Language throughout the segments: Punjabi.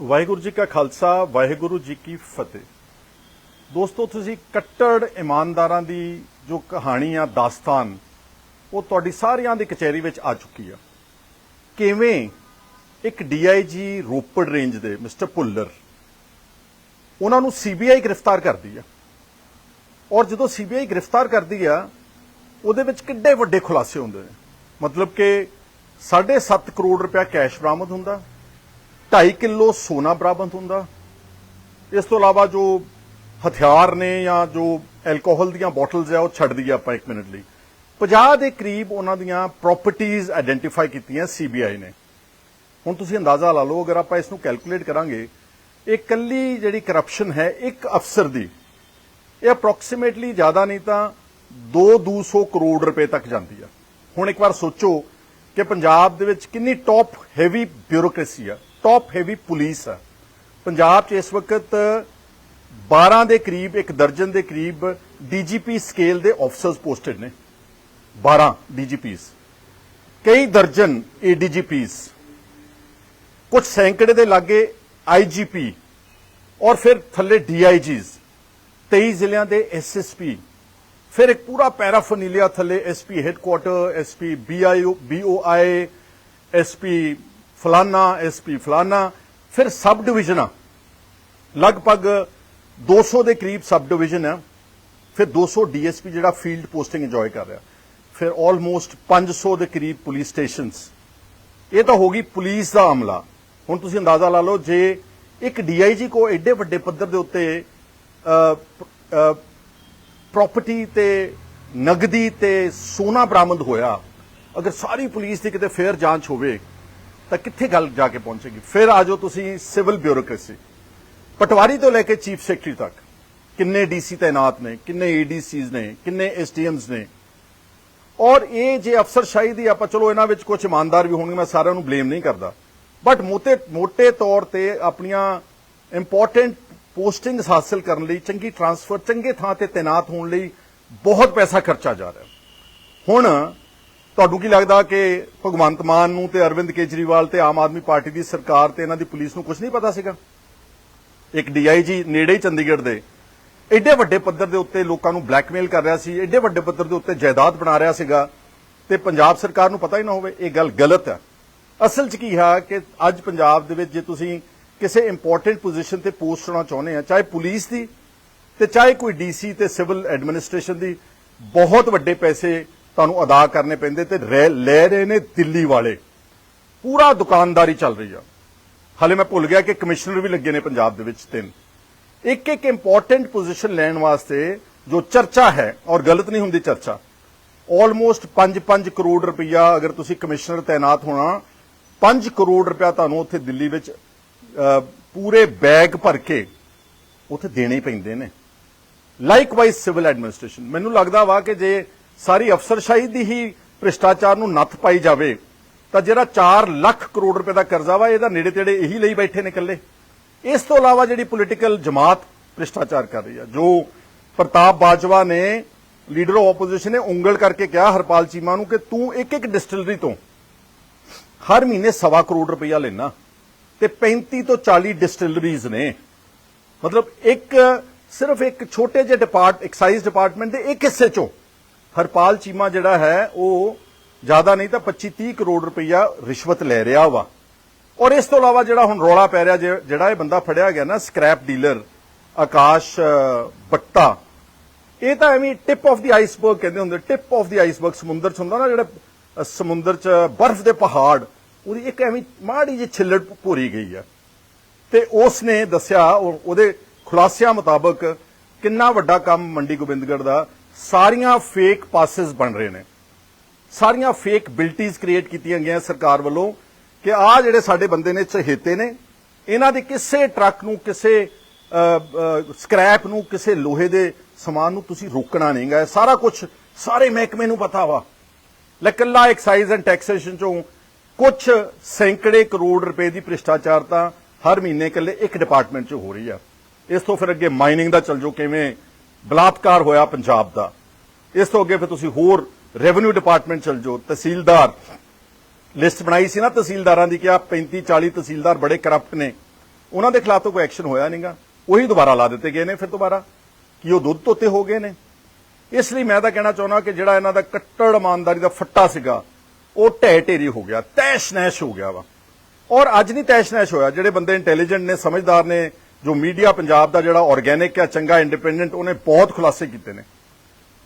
ਵਾਹਿਗੁਰੂ ਜੀ ਕਾ ਖਾਲਸਾ, ਵਾਹਿਗੁਰੂ ਜੀ ਕੀ ਫਤਿਹ। ਦੋਸਤੋ, ਤੁਸੀਂ ਕੱਟੜ ਇਮਾਨਦਾਰਾਂ ਦੀ ਜੋ ਕਹਾਣੀ ਆ, ਦਾਸਤਾਨ, ਉਹ ਤੁਹਾਡੀ ਸਾਰਿਆਂ ਦੀ ਕਚਹਿਰੀ ਵਿੱਚ ਆ ਚੁੱਕੀ ਆ। ਕਿਵੇਂ ਇੱਕ ਡੀਆਈਜੀ ਰੋਪੜ ਰੇਂਜ ਦੇ ਮਿਸਟਰ ਭੁੱਲਰ ਉਹਨਾਂ ਨੂੰ ਸੀਬੀਆਈ ਗ੍ਰਿਫਤਾਰ ਕਰਦੀ ਆ। ਔਰ ਜਦੋਂ ਸੀਬੀਆਈ ਗ੍ਰਿਫਤਾਰ ਕਰਦੀ ਆ, ਉਹਦੇ ਵਿੱਚ ਕਿੱਡੇ ਵੱਡੇ ਖੁਲਾਸੇ ਹੁੰਦੇ ਨੇ। ਮਤਲਬ ਕਿ 7.5 ਕਰੋੜ ਰੁਪਇਆ ਕੈਸ਼ ਬਰਾਮਦ ਹੁੰਦਾ 2.5 ਕਿਲੋ ਸੋਨਾ ਬਰਾਮਦ ਹੁੰਦਾ। ਇਸ ਤੋਂ ਇਲਾਵਾ ਜੋ ਹਥਿਆਰ ਨੇ ਜਾਂ ਜੋ ਐਲਕੋਹਲ ਦੀਆਂ ਬੋਟਲਸ ਆ, ਉਹ ਛੱਡ ਦਈਏ ਆਪਾਂ 1 ਮਿੰਟ ਲਈ। 50 ਦੇ ਕਰੀਬ ਉਹਨਾਂ ਦੀਆਂ ਪ੍ਰਾਪਰਟੀਆਂ ਆਇਡੈਂਟੀਫਾਈ ਕੀਤੀਆਂ ਸੀਬੀਆਈ ਨੇ। ਹੁਣ ਤੁਸੀਂ ਅੰਦਾਜ਼ਾ ਲਾ ਲਓ, ਅਗਰ ਆਪਾਂ ਇਸ ਨੂੰ ਕੈਲਕੂਲੇਟ ਕਰਾਂਗੇ, ਇਹ ਕੱਲੀ ਜਿਹੜੀ ਕਰਪਸ਼ਨ ਹੈ, ਇੱਕ ਅਫਸਰ ਦੀ, ਇਹ ਅਪਰੋਕਸੀਮੇਟਲੀ ਜ਼ਿਆਦਾ ਨਹੀਂ ਤਾਂ 2-200 ਕਰੋੜ ਰੁਪਏ ਤੱਕ ਜਾਂਦੀ ਆ। ਹੁਣ ਇੱਕ ਵਾਰ ਸੋਚੋ ਕਿ ਪੰਜਾਬ ਦੇ ਵਿੱਚ ਕਿੰਨੀ ਟੌਪ ਹੈਵੀ ਬਿਊਰੋਕ੍ਰੇਸੀ ਆ। ਟੌਪ ਹੈਵੀ ਪੁਲਿਸ ਆ। ਪੰਜਾਬ 'ਚ ਇਸ ਵਕਤ 12 ਦੇ ਕਰੀਬ, ਇੱਕ ਦਰਜਨ ਦੇ ਕਰੀਬ ਡੀਜੀਪੀ ਸਕੇਲ ਦੇ ਆਫਸਰਸ ਪੋਸਟਡ ਨੇ। 12 ਡੀਜੀਪੀਸ। ਕਈ ਦਰਜਨ ਏਡੀਜੀਪੀਸ ਕੁਝ ਸੈਂਕੜੇ ਦੇ ਲਾਗੇ ਆਈਜੀਪੀ ਔਰ ਫਿਰ ਥੱਲੇ ਡੀਆਈਜੀਸ 23 ਜ਼ਿਲ੍ਹਿਆਂ ਦੇ ਐਸਐਸਪੀ ਫਿਰ ਇੱਕ ਪੂਰਾ ਪੈਰਾਫਨੀਲੀਆ ਥੱਲੇ SP headquarter SP BIO BOI SP ਫਲਾਨਾ ਐਸਪੀ ਫਲਾਨਾ, ਫਿਰ ਸਬ ਡਿਵੀਜ਼ਨਾਂ ਲਗਭਗ 200 ਦੇ ਕਰੀਬ ਸਬ ਡਿਵੀਜ਼ਨ ਆ ਫਿਰ 200 ਡੀਐਸਪੀ ਜਿਹੜਾ ਫੀਲਡ ਪੋਸਟਿੰਗ ਇੰਜੋਏ ਕਰ ਰਿਹਾ। ਫਿਰ ਆਲਮੋਸਟ 500 ਦੇ ਕਰੀਬ ਪੁਲਿਸ ਸਟੇਸ਼ਨਸ। ਇਹ ਤਾਂ ਹੋ ਗਈ ਪੁਲਿਸ ਦਾ ਅਮਲਾ ਹੁਣ ਤੁਸੀਂ ਅੰਦਾਜ਼ਾ ਲਾ ਲਓ, ਜੇ ਇੱਕ ਡੀਆਈਜੀ ਕੋ ਐਡੇ ਵੱਡੇ ਪੱਧਰ ਦੇ ਉੱਤੇ ਪ੍ਰਾਪਰਟੀ ਤੇ ਨਗਦੀ ਤੇ ਸੋਨਾ ਬਰਾਮਦ ਹੋਇਆ, ਅਗਰ ਸਾਰੀ ਪੁਲਿਸ ਦੀ ਕਿਤੇ ਫੇਅਰ ਜਾਂਚ ਹੋਵੇ ਤਾਂ ਕਿੱਥੇ ਗੱਲ ਜਾ ਕੇ ਪਹੁੰਚੇਗੀ? ਫਿਰ ਆਜੋ ਤੁਸੀਂ ਸਿਵਲ ਬਿਊਰੋਕ੍ਰੇਸੀ। ਪਟਵਾਰੀ ਤੋਂ ਲੈ ਕੇ ਚੀਫ ਸੈਕਟਰੀ ਤੱਕ। ਕਿੰਨੇ ਡੀਸੀ ਤਾਇਨਾਤ ਨੇ, ਕਿੰਨੇ ਏਡੀਸੀਜ਼ ਨੇ, ਕਿੰਨੇ ਐਸਟੀਐਮਸ ਨੇ। ਔਰ ਇਹ ਜੇ ਅਫਸਰਸ਼ਾਹੀ ਦੀ ਆਪਾਂ ਚਲੋ ਇਹਨਾਂ ਵਿੱਚ ਕੁਝ ਇਮਾਨਦਾਰ ਵੀ ਹੋਣਗੇ, ਮੈਂ ਸਾਰਿਆਂ ਨੂੰ ਬਲੇਮ ਨਹੀਂ ਕਰਦਾ। ਬਟ ਮੋਟੇ ਮੋਟੇ ਤੌਰ ਤੇ ਆਪਣੀਆਂ ਇੰਪੋਰਟੈਂਟ ਪੋਸਟਿੰਗਸ ਹਾਸਲ ਕਰਨ ਲਈ, ਚੰਗੀ ਟਰਾਂਸਫਰ ਚੰਗੇ ਥਾਂ ਤੇ ਤਾਇਨਾਤ ਹੋਣ ਲਈ ਬਹੁਤ ਪੈਸਾ ਖਰਚਾ ਜਾ ਰਿਹਾ। ਹੁਣ ਤੁਹਾਨੂੰ ਕੀ ਲੱਗਦਾ ਕਿ ਭਗਵੰਤ ਮਾਨ ਨੂੰ ਤੇ ਅਰਵਿੰਦ ਕੇਜਰੀਵਾਲ ਤੇ ਆਮ ਆਦਮੀ ਪਾਰਟੀ ਦੀ ਸਰਕਾਰ ਤੇ ਇਹਨਾਂ ਦੀ ਪੁਲਿਸ ਨੂੰ ਕੁਝ ਨਹੀਂ ਪਤਾ ਸੀਗਾ? ਇੱਕ ਡੀਆਈਜੀ ਨੇੜੇ ਹੀ ਚੰਡੀਗੜ੍ਹ ਦੇ ਐਡੇ ਵੱਡੇ ਪੱਧਰ ਦੇ ਉੱਤੇ ਲੋਕਾਂ ਨੂੰ ਬਲੈਕਮੇਲ ਕਰ ਰਿਹਾ ਸੀ ਐਡੇ ਵੱਡੇ ਪੱਧਰ ਦੇ ਉੱਤੇ ਜਾਇਦਾਦ ਬਣਾ ਰਿਹਾ ਸੀਗਾ ਤੇ ਪੰਜਾਬ ਸਰਕਾਰ ਨੂੰ ਪਤਾ ਹੀ ਨਾ ਹੋਵੇ, ਇਹ ਗੱਲ ਗਲਤ ਹੈ। ਅਸਲ 'ਚ ਕੀ ਹੈ ਕਿ ਅੱਜ ਪੰਜਾਬ ਦੇ ਵਿੱਚ ਜੇ ਤੁਸੀਂ ਕਿਸੇ ਇੰਪੋਰਟੈਂਟ ਪੋਜੀਸ਼ਨ ਤੇ ਪੋਸਟ ਹੋਣਾ ਚਾਹੁੰਦੇ ਆ, ਚਾਹੇ ਪੁਲਿਸ ਦੀ ਤੇ ਚਾਹੇ ਕੋਈ ਡੀਸੀ ਤੇ ਸਿਵਲ ਐਡਮਿਨਿਸਟ੍ਰੇਸ਼ਨ ਦੀ, ਬਹੁਤ ਵੱਡੇ ਪੈਸੇ ਤੁਹਾਨੂੰ ਅਦਾ ਕਰਨੇ ਪੈਂਦੇ ਤੇ ਰਹਿ- ਲੈ ਰਹੇ ਨੇ ਦਿੱਲੀ ਵਾਲੇ। ਪੂਰਾ ਦੁਕਾਨਦਾਰੀ ਚੱਲ ਰਹੀ ਆ। ਹਾਲੇ ਮੈਂ ਭੁੱਲ ਗਿਆ ਕਿ ਕਮਿਸ਼ਨਰ ਵੀ ਲੱਗੇ ਨੇ ਪੰਜਾਬ ਦੇ ਵਿੱਚ ਤਿੰਨ। ਇੱਕ ਇੱਕ ਇੰਪੋਰਟੈਂਟ ਪੋਜੀਸ਼ਨ ਲੈਣ ਵਾਸਤੇ ਜੋ ਚਰਚਾ ਹੈ, ਔਰ ਗਲਤ ਨਹੀਂ ਹੁੰਦੀ ਚਰਚਾ ਆਲਮੋਸਟ 5-5 ਕਰੋੜ ਰੁਪਈਆ ਅਗਰ ਤੁਸੀਂ ਕਮਿਸ਼ਨਰ ਤਾਇਨਾਤ ਹੋਣਾ 5 ਕਰੋੜ ਰੁਪਇਆ ਤੁਹਾਨੂੰ ਉੱਥੇ ਦਿੱਲੀ ਵਿੱਚ ਪੂਰੇ ਬੈਗ ਭਰ ਕੇ ਉੱਥੇ ਦੇਣੇ ਪੈਂਦੇ ਨੇ। ਲਾਈਕਵਾਈਜ਼ ਸਿਵਲ ਐਡਮਿਨਿਸਟ੍ਰੇਸ਼ਨ ਮੈਨੂੰ ਲੱਗਦਾ ਵਾ ਕਿ ਜੇ ਸਾਰੀ ਅਫਸਰਸ਼ਾਹੀ ਦੀ ਹੀ ਭ੍ਰਿਸ਼ਟਾਚਾਰ ਨੂੰ ਨੱਥ ਪਾਈ ਜਾਵੇ, ਤਾਂ ਜਿਹੜਾ 4 ਲੱਖ ਕਰੋੜ ਰੁਪਏ ਦਾ ਕਰਜ਼ਾ ਵਾ, ਇਹਦਾ ਨੇੜੇ ਤੇੜੇ ਇਹੀ ਲਈ ਬੈਠੇ ਨੇ ਇਕੱਲੇ। ਇਸ ਤੋਂ ਇਲਾਵਾ ਜਿਹੜੀ ਪੋਲੀਟੀਕਲ ਜਮਾਤ ਭ੍ਰਿਸ਼ਟਾਚਾਰ ਕਰ ਰਹੀ ਆ, ਜੋ ਪ੍ਰਤਾਪ ਬਾਜਵਾ ਨੇ ਲੀਡਰ ਆਫ ਆਪੋਜੀਸ਼ਨ ਨੇ ਉਂਗਲ ਕਰਕੇ ਕਿਹਾ ਹਰਪਾਲ ਚੀਮਾ ਨੂੰ ਕਿ ਤੂੰ ਇੱਕ ਇੱਕ ਡਿਸਟਿਲਰੀ ਤੋਂ ਹਰ ਮਹੀਨੇ ਸਵਾ ਕਰੋੜ ਰੁਪਈਆ ਲੈਣਾ ਤੇ 35 ਤੋਂ 40 ਡਿਸਟਿਲਰੀਜ਼ ਨੇ। ਮਤਲਬ ਇੱਕ ਸਿਰਫ ਇੱਕ ਛੋਟੇ ਜਿਹੇ ਡਿਪਾਰਟ ਐਕਸਾਈਜ਼ ਡਿਪਾਰਟਮੈਂਟ ਦੇ ਇੱਕ ਹਿੱਸੇ ਚੋਂ ਹਰਪਾਲ ਚੀਮਾ ਜਿਹੜਾ ਹੈ, ਉਹ ਜ਼ਿਆਦਾ ਨਹੀਂ ਤਾਂ 25 30 ਕਰੋੜ ਰੁਪਈਆ ਰਿਸ਼ਵਤ ਲੈ ਰਿਹਾ ਵਾ। ਔਰ ਇਸ ਤੋਂ ਇਲਾਵਾ ਜਿਹੜਾ ਹੁਣ ਰੌਲਾ ਪੈ ਰਿਹਾ ਜਿਹੜਾ ਇਹ ਬੰਦਾ ਫੜਿਆ ਗਿਆ ਨਾ, ਸਕ੍ਰੈਪ ਡੀਲਰ, ਆਕਾਸ਼ ਬੱਟਾ, ਇਹ ਤਾਂ ਐਵੇਂ ਟਿਪ ਆਫ ਦੀ ਆਈਸਬਰਗ ਕਹਿੰਦੇ ਹੁੰਦੇ। ਟਿਪ ਆਫ ਦੀ ਆਈਸਬਰਗ ਸਮੁੰਦਰ ਚ ਹੁੰਦਾ ਨਾ, ਜਿਹੜਾ ਸਮੁੰਦਰ ਚ ਬਰਫ਼ ਦੇ ਪਹਾੜ, ਉਹਦੀ ਇੱਕ ਐਵੇਂ ਮਾੜੀ ਜਿਹੀ ਛਿੱਲੜ ਭੋਰੀ ਗਈ ਆ। ਤੇ ਉਸ ਨੇ ਦੱਸਿਆ, ਉਹ- ਉਹਦੇ ਖੁਲਾਸਿਆਂ ਮੁਤਾਬਕ ਕਿੰਨਾ ਵੱਡਾ ਕੰਮ ਮੰਡੀ ਗੋਬਿੰਦਗੜ੍ਹ ਦਾ ਸਾਰੀਆਂ ਫੇਕ ਪਾਸਿਸ ਬਣ ਰਹੇ ਨੇ। ਸਾਰੀਆਂ ਫੇਕ ਬਿਲਟੀਜ਼ ਕ੍ਰੀਏਟ ਕੀਤੀਆਂ ਗਈਆਂ ਸਰਕਾਰ ਵੱਲੋਂ ਕਿ ਆਹ ਜਿਹੜੇ ਸਾਡੇ ਬੰਦੇ ਨੇ ਚਹੇਤੇ ਨੇ, ਇਹਨਾਂ ਦੇ ਕਿਸੇ ਟਰੱਕ ਨੂੰ, ਕਿਸੇ ਸਕ੍ਰੈਪ ਨੂੰ, ਕਿਸੇ ਲੋਹੇ ਦੇ ਸਮਾਨ ਨੂੰ ਤੁਸੀਂ ਰੋਕਣਾ ਨਹੀਂਗਾ ਸਾਰਾ ਕੁਝ ਸਾਰੇ ਮਹਿਕਮੇ ਨੂੰ ਪਤਾ ਵਾ। ਲਕੱਲਾ ਐਕਸਾਈਜ਼ ਐਂਡ ਟੈਕਸੇਸ਼ਨ ਚੋਂ ਕੁਝ ਸੈਂਕੜੇ ਕਰੋੜ ਰੁਪਏ ਦੀ ਭ੍ਰਿਸ਼ਟਾਚਾਰ ਤਾਂ ਹਰ ਮਹੀਨੇ ਇਕੱਲੇ ਇੱਕ ਡਿਪਾਰਟਮੈਂਟ 'ਚ ਹੋ ਰਹੀ ਆ। ਇਸ ਤੋਂ ਫਿਰ ਅੱਗੇ ਮਾਈਨਿੰਗ ਦਾ ਚੱਲ ਜੋ ਕਿਵੇਂ? ਬਲਾਤਕਾਰ ਹੋਇਆ ਪੰਜਾਬ ਦਾ। ਇਸ ਤੋਂ ਅੱਗੇ ਫਿਰ ਤੁਸੀਂ ਹੋਰ ਰੈਵਨਿਊ ਡਿਪਾਰਟਮੈਂਟ ਚੱਲ ਜਾਓ, ਤਹਿਸੀਲਦਾਰ। ਲਿਸਟ ਬਣਾਈ ਸੀ ਨਾ ਤਹਿਸੀਲਦਾਰਾਂ ਦੀ ਕਿ ਆ 35 40 ਤਹਿਸੀਲਦਾਰ ਬੜੇ ਕਰਪਟ ਨੇ। ਉਹਨਾਂ ਦੇ ਖਿਲਾਫ ਤਾਂ ਕੋਈ ਐਕਸ਼ਨ ਹੋਇਆ ਨਹੀਂਗਾ ਉਹੀ ਦੁਬਾਰਾ ਲਾ ਦਿੱਤੇ ਗਏ ਨੇ ਫਿਰ ਦੁਬਾਰਾ ਕਿ ਉਹ ਦੁੱਧ ਤੋਤੇ ਹੋ ਗਏ ਨੇ। ਇਸ ਲਈ ਮੈਂ ਤਾਂ ਕਹਿਣਾ ਚਾਹੁੰਦਾ ਕਿ ਜਿਹੜਾ ਇਹਨਾਂ ਦਾ ਕੱਟੜ ਇਮਾਨਦਾਰੀ ਦਾ ਫੱਟਾ ਸੀਗਾ, ਉਹ ਢਹਿ ਢੇਰੀ ਹੋ ਗਿਆ ਤੈਸ਼ ਨੈਸ਼ ਹੋ ਗਿਆ ਵਾ। ਔਰ ਅੱਜ ਨਹੀਂ ਤੈਸ਼ ਨੈਸ਼ ਹੋਇਆ। ਜਿਹੜੇ ਬੰਦੇ ਇੰਟੈਲੀਜੈਂਟ ਨੇ, ਸਮਝਦਾਰ ਨੇ ਜੋ ਮੀਡੀਆ ਪੰਜਾਬ ਦਾ ਜਿਹੜਾ ਆਰਗੈਨਿਕ ਹੈ, ਚੰਗਾ, ਇੰਡੀਪੈਂਡੈਂਟ, ਉਹਨੇ ਬਹੁਤ ਖੁਲਾਸੇ ਕੀਤੇ ਨੇ।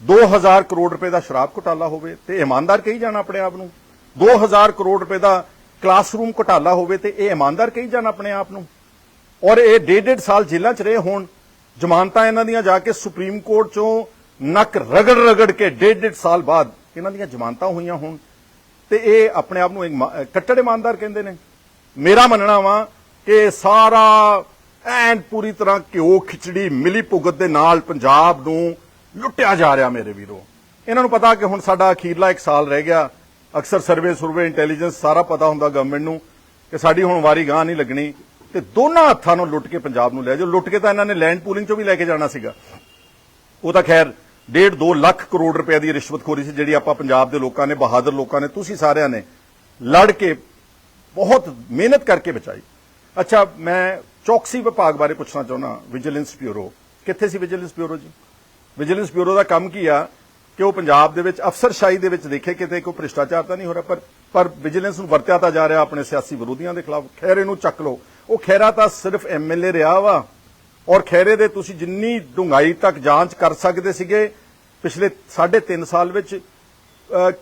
2000 ਕਰੋੜ ਰੁਪਏ ਦਾ ਸ਼ਰਾਬ ਘੁਟਾਲਾ ਹੋਵੇ ਤੇ ਇਮਾਨਦਾਰ ਕਹੀ ਜਾਣਾ ਆਪਣੇ ਆਪ ਨੂੰ? 2000 ਕਰੋੜ ਰੁਪਏ ਦਾ ਕਲਾਸਰੂਮ ਘੁਟਾਲਾ ਹੋਵੇ ਤੇ ਇਹ ਇਮਾਨਦਾਰ ਕਹੀ ਜਾਣ ਆਪਣੇ ਆਪ ਨੂੰ? ਔਰ ਇਹ ਡੇਢ ਡੇਢ ਸਾਲ ਜੇਲ੍ਹਾਂ 'ਚ ਰਹੇ ਹੋਣ, ਜ਼ਮਾਨਤਾਂ ਇਹਨਾਂ ਦੀਆਂ ਜਾ ਕੇ ਸੁਪਰੀਮ ਕੋਰਟ 'ਚੋਂ ਨੱਕ ਰਗੜ ਰਗੜ ਕੇ ਡੇਢ ਡੇਢ ਸਾਲ ਬਾਅਦ ਇਹਨਾਂ ਦੀਆਂ ਜ਼ਮਾਨਤਾਂ ਹੋਈਆਂ ਹੋਣ ਤੇ ਇਹ ਆਪਣੇ ਆਪ ਨੂੰ ਕੱਟੜ ਇਮਾਨਦਾਰ ਕਹਿੰਦੇ ਨੇ। ਮੇਰਾ ਮੰਨਣਾ ਵਾ ਕਿ ਸਾਰਾ ਐਨ ਪੂਰੀ ਤਰ੍ਹਾਂ ਘਿਓ ਖਿਚੜੀ, ਮਿਲੀ ਭੁਗਤ ਦੇ ਨਾਲ ਪੰਜਾਬ ਨੂੰ ਲੁੱਟਿਆ ਜਾ ਰਿਹਾ ਮੇਰੇ ਵੀਰੋ। ਇਹਨਾਂ ਨੂੰ ਪਤਾ ਕਿ ਹੁਣ ਸਾਡਾ ਅਖੀਰਲਾ ਇੱਕ ਸਾਲ ਰਹਿ ਗਿਆ। ਅਕਸਰ ਸਰਵੇ, ਸੁਰਵੇ, ਇੰਟੈਲੀਜੈਂਸ ਸਾਰਾ ਪਤਾ ਹੁੰਦਾ ਗਵਰਨਮੈਂਟ ਨੂੰ ਕਿ ਸਾਡੀ ਹੁਣ ਵਾਰੀ ਗਾਂ ਨਹੀਂ ਲੱਗਣੀ ਤੇ ਦੋਨਾਂ ਹੱਥਾਂ ਨੂੰ ਲੁੱਟ ਕੇ ਪੰਜਾਬ ਨੂੰ ਲੈ ਜਾਓ। ਲੁੱਟ ਕੇ ਤਾਂ ਇਹਨਾਂ ਨੇ ਲੈਂਡ ਪੂਲਿੰਗ ਚੋਂ ਵੀ ਲੈ ਕੇ ਜਾਣਾ ਸੀਗਾ। ਉਹ ਤਾਂ ਖੈਰ ਡੇਢ 2 ਲੱਖ ਕਰੋੜ ਰੁਪਏ ਦੀ ਰਿਸ਼ਵਤਖੋਰੀ ਸੀ ਜਿਹੜੀ ਆਪਾਂ ਪੰਜਾਬ ਦੇ ਲੋਕਾਂ ਨੇ, ਬਹਾਦਰ ਲੋਕਾਂ ਨੇ, ਤੁਸੀਂ ਸਾਰਿਆਂ ਨੇ ਲੜ ਕੇ ਬਹੁਤ ਮਿਹਨਤ ਕਰਕੇ ਬਚਾਈ। ਅੱਛਾ, ਮੈਂ ਚੌਕਸੀ ਵਿਭਾਗ ਬਾਰੇ ਪੁੱਛਣਾ ਚਾਹੁੰਦਾ ਵਿਜੀਲੈਂਸ ਬਿਊਰੋ ਕਿੱਥੇ ਸੀ ਵਿਜੀਲੈਂਸ ਬਿਊਰੋ ਜੀ? ਵਿਜੀਲੈਂਸ ਬਿਊਰੋ ਦਾ ਕੰਮ ਕੀ ਆ? ਕਿ ਉਹ ਪੰਜਾਬ ਦੇ ਵਿੱਚ ਅਫਸਰਸ਼ਾਹੀ ਦੇ ਵਿੱਚ ਦੇਖੇ ਕਿਤੇ ਕੋਈ ਭ੍ਰਿਸ਼ਟਾਚਾਰ ਤਾਂ ਨਹੀਂ ਹੋ ਰਿਹਾ, ਪਰ ਪਰ ਵਿਜੀਲੈਂਸ ਨੂੰ ਵਰਤਿਆ ਤਾਂ ਜਾ ਰਿਹਾ ਆਪਣੇ ਸਿਆਸੀ ਵਿਰੋਧੀਆਂ ਦੇ ਖਿਲਾਫ। ਖੈਰੇ ਨੂੰ ਚੱਕ ਲਓ। ਉਹ ਖੈਰਾ ਤਾਂ ਸਿਰਫ ਐਮਐਲਏ ਰਿਹਾ ਵਾ। ਔਰ ਖੈਰੇ ਦੇ ਤੁਸੀਂ ਜਿੰਨੀ ਡੂੰਘਾਈ ਤੱਕ ਜਾਂਚ ਕਰ ਸਕਦੇ ਸੀਗੇ, ਪਿਛਲੇ 3.5 ਸਾਲ ਵਿੱਚ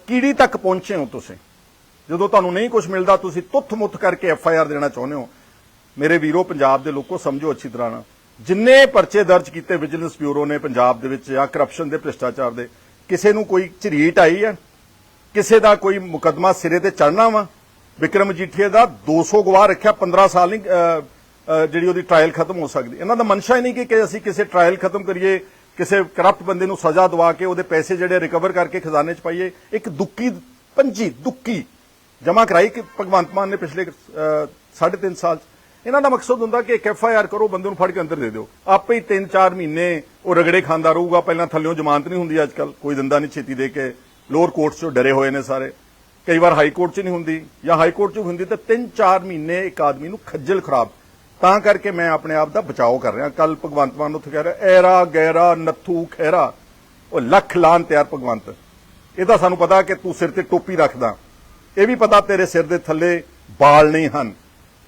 ਕੀੜੀ ਤੱਕ ਪਹੁੰਚੇ ਹੋ ਤੁਸੀਂ? ਜਦੋਂ ਤੁਹਾਨੂੰ ਨਹੀਂ ਕੁਝ ਮਿਲਦਾ, ਤੁਸੀਂ ਤੁੱਥ-ਮੁੱਥ ਕਰਕੇ ਐਫ ਆਈ ਆਰ ਦੇਣਾ ਚਾਹੁੰਦੇ ਹੋ। ਮੇਰੇ ਵੀਰੋ, ਪੰਜਾਬ ਦੇ ਲੋਕੋ ਸਮਝੋ ਅੱਛੀ ਤਰ੍ਹਾਂ ਨਾਲ ਜਿੰਨੇ ਪਰਚੇ ਦਰਜ ਕੀਤੇ ਵਿਜੀਲੈਂਸ ਬਿਊਰੋ ਨੇ ਪੰਜਾਬ ਦੇ ਵਿੱਚ, ਜਾਂ ਕਰਪਸ਼ਨ ਦੇ ਭ੍ਰਿਸ਼ਟਾਚਾਰ ਦੇ, ਕਿਸੇ ਨੂੰ ਕੋਈ ਝਰੀਟ ਆਈ ਹੈ? ਕਿਸੇ ਦਾ ਕੋਈ ਮੁਕਦਮਾ ਸਿਰੇ ਤੇ ਚੜਨਾ ਵਾ? ਵਿਕਰਮ ਮਜੀਠੀਆ ਦਾ 200 ਗਵਾਹ ਰੱਖਿਆ 15 ਸਾਲ ਨਹੀਂ ਜਿਹੜੀ ਉਹਦੀ ਟ੍ਰਾਇਲ ਖਤਮ ਹੋ ਸਕਦੀ। ਇਹਨਾਂ ਦਾ ਮਨਸ਼ਾ ਹੀ ਨਹੀਂ ਕਿ- ਕਿ ਅਸੀਂ ਕਿਸੇ ਟ੍ਰਾਇਲ ਖਤਮ ਕਰੀਏ, ਕਿਸੇ ਕਰਪਟ ਬੰਦੇ ਨੂੰ ਸਜ਼ਾ ਦਵਾ ਕੇ ਉਹਦੇ ਪੈਸੇ ਜਿਹੜੇ ਰਿਕਵਰ ਕਰਕੇ ਖਜ਼ਾਨੇ 'ਚ ਪਾਈਏ। ਇੱਕ ਦੁੱਕੀ, ਪੰਜੀ ਦੁੱਕੀ ਜਮਾ ਕਰਾਈ ਕਿ ਭਗਵੰਤ ਮਾਨ ਨੇ ਪਿਛਲੇ 3.5 ਸਾਲ 'ਚ। ਇਹਨਾਂ ਦਾ ਮਕਸਦ ਹੁੰਦਾ ਕਿ ਇੱਕ ਐਫ ਆਈ ਆਰ ਕਰੋ, ਬੰਦੇ ਨੂੰ ਫੜ ਕੇ ਅੰਦਰ ਦੇ ਦਿਓ। ਆਪੇ ਹੀ 3-4 ਮਹੀਨੇ ਉਹ ਰਗੜੇ ਖਾਂਦਾ ਰਹੂਗਾ। ਪਹਿਲਾਂ ਥੱਲਿਓਂ ਜ਼ਮਾਨਤ ਨਹੀਂ ਹੁੰਦੀ ਅੱਜ ਕੱਲ ਕੋਈ ਦੰਦਾ ਨਹੀਂ ਛੇਤੀ ਦੇ ਕੇ ਲੋਅਰ ਕੋਰਟ 'ਚੋਂ ਡਰੇ ਹੋਏ ਨੇ ਸਾਰੇ। ਕਈ ਵਾਰ ਹਾਈ ਕੋਰਟ 'ਚ ਨਹੀਂ ਹੁੰਦੀ ਜਾਂ ਹਾਈ ਕੋਰਟ 'ਚ ਹੁੰਦੀ ਤਾਂ 3-4 ਮਹੀਨੇ ਇੱਕ ਆਦਮੀ ਨੂੰ ਖੱਜਲ ਖਰਾਬ। ਤਾਂ ਕਰਕੇ ਮੈਂ ਆਪਣੇ ਆਪ ਦਾ ਬਚਾਓ ਕਰ ਰਿਹਾ। ਕੱਲ ਭਗਵੰਤ ਮਾਨ ਨੂੰ ਕਹਿ ਰਿਹਾ, ਐਰਾ ਗੈਰਾ ਨੱਥੂ ਖੈਰਾ ਉਹ ਲੱਖ ਲਾਨ ਤਿਆਰ ਭਗਵੰਤ। ਇਹਦਾ ਸਾਨੂੰ ਪਤਾ ਕਿ ਤੂੰ ਸਿਰ ਤੇ ਟੋਪੀ ਰੱਖਦਾ। ਇਹ ਵੀ ਪਤਾ ਤੇਰੇ ਸਿਰ ਦੇ ਥੱਲੇ ਬਾਲ ਨਹੀਂ ਹਨ।